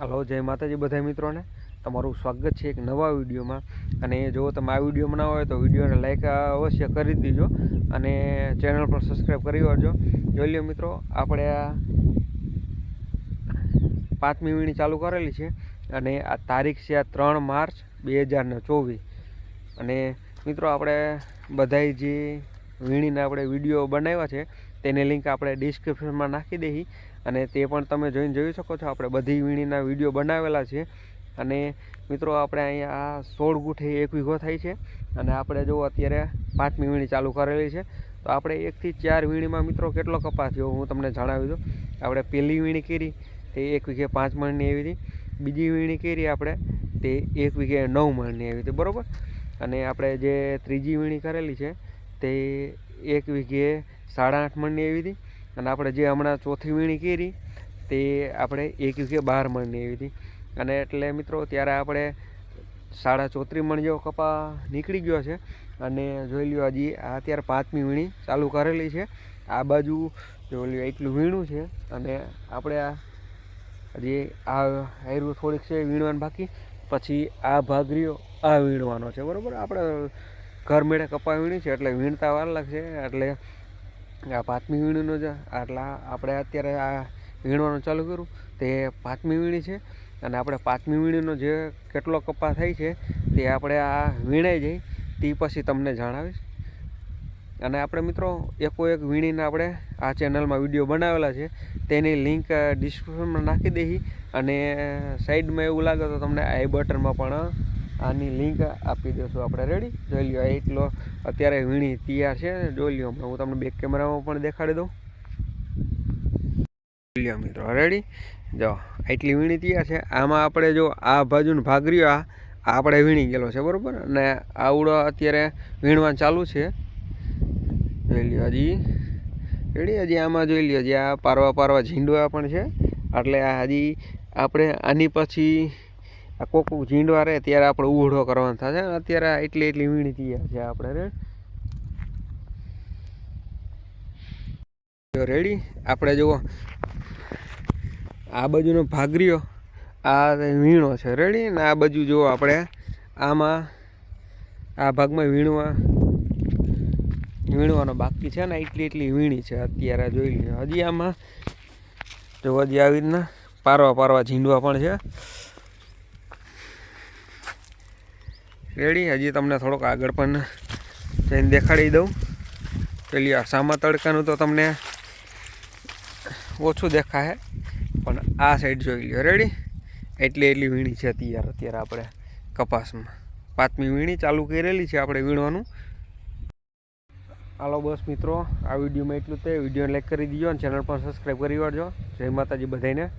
Hello, જય માતાજી બધા મિત્રોને. તમારું સ્વાગત છે એક નવા વિડીયોમાં. અને જો તમે આ વીડિયો બનાવો હોય તો વિડીયોને લાઈક અવશ્ય કરી દીજો અને ચેનલ પર સબસ્ક્રાઈબ કરી વાળજો જોઈ લ્યો મિત્રો, આપણે આ પાંચમી વીણી ચાલુ કરેલી છે અને આ તારીખ છે આ ત્રણ માર્ચ બે હજારને ચોવીસ. અને મિત્રો, આપણે બધાય જે વીણીને આપણે વીડિયો બનાવ્યા છે, તેની લિંક આપણે ડિસ્ક્રિપ્શનમાં નાખી દઈ અને તે પણ તમે જોઈને જોઈ શકો છો, આપણે બધી વીણીના વીડિયો બનાવેલા છે. અને મિત્રો, આપણે અહીંયા સોળ ગુઠે એક વીઘો થાય છે. અને આપણે જો અત્યારે પાંચમી વીણી ચાલુ કરેલી છે, તો આપણે એકથી ચાર વીણીમાં મિત્રો કેટલો કપાસ થયો હું તમને જણાવી દઉં. આપણે પહેલી વીણી કરી, તે એક વીઘે પાંચ મણની આવી હતી. બીજી વીણી કરી આપણે, તે એક વીઘે નવ મણની આવી હતી, બરાબર? અને આપણે જે ત્રીજી વીણી કરેલી છે, તે એક વીઘે સાડા આઠ મણની આવી હતી. અને આપણે જે હમણાં ચોથી વીણી કરી, તે આપણે એક વીઘે બાર મણની આવી હતી. અને એટલે મિત્રો, ત્યારે આપણે સાડા ચોત્રીસ મણ જેવો કપા નીકળી ગયો છે. અને જોઈ લ્યો હજી, આ અત્યારે પાંચમી વીણી ચાલુ કરેલી છે. આ બાજુ જોઈ લ્યો એટલું વીણું છે. અને આપણે આ હજી આ હેરું થોડીક છે વીણવાનું બાકી. પછી આ ભાગ રહ્યો, આ વીણવાનો છે. બરાબર? આપણે ઘર મેળે કપા વીણી છે, એટલે વીણતા વાર લાગશે. એટલે આ પાંચમી વીણીનો જ આટલા આપણે અત્યારે આ વીણવાનું ચાલુ કર્યું. તે પાંચમી વીણી છે. અને આપણે પાંચમી વીણીનો જે કેટલો કપા થાય છે, તે આપણે આ વીણાઈ જાય. તે પછી તમને જણાવીશ. અને આપણે મિત્રો, એકો એક વીણીને આપણે આ ચેનલમાં વીડિયો બનાવેલા છે. તેની લિંક ડિસ્ક્રિપ્શનમાં નાખી દઈ અને સાઈડમાં એવું લાગે તો તમને આઈ બટનમાં પણ આની લિંક આપી દઈશું. આપણે રેડી જોઈ લ્યો એટલો અત્યારે વીણી તૈયાર છે. જોઈ લ્યો હમણાં. હું તમને બેક કેમેરામાં પણ દેખાડી દઉં. જોઈ મિત્રો. રેડી જો એટલી વીણી તૈયાર છે. આમાં આપણે જો આ બાજુનો ભાગ રહ્યો આ આપણે વીણી ગયેલો છે, બરાબર? અને આવડો અત્યારે વીણવા ચાલુ છે. જોઈ લ્યો હજી. રેડી હજી આમાં જોઈ લ્યો. હજી આ પારવા પારવા ઝીંડવા પણ છે. એટલે હજી આપણે આની પછી આ કોક ઝીંડવા રહે, ત્યારે આપણે ઉઘડો કરવાનો થશે અત્યારે એટલી એટલી વીણી તૈયાર છે આપણે, રે. રેડી આપણે જુઓ. આ બાજુનો ભાગ આ વીણો છે. રેડી ને આ બાજુ જુઓ આપણે. આમાં આ ભાગમાં વીણવા, વીણવાનો બાકી છે ને, એટલી એટલી વીણી છે અત્યારે જોઈ લ્યો. હજી આમાં, જો હજી આવી રીતના પારવા પારવા ઝીંડવા પણ છે. રેડી. હજી તમને થોડોક આગળ પણ જઈને દેખાડી દઉં. પેલી આ સામા તડકાનું તો તમને ઓછું દેખાય, પણ આ સાઈડ જોઈ લ્યો. રેડી એટલી એટલી વીણી છે અત્યારે અત્યારે આપણે કપાસમાં. પાંચમી વીણી ચાલુ કરેલી છે આપણે વીણવાનું. હાલો બસ મિત્રો, આ વિડીયોમાં એટલું તે વિડીયોને લાઈક કરી દીજો અને ચેનલ પર સબસ્ક્રાઈબ કરી વાળજો. જય માતાજી બધાને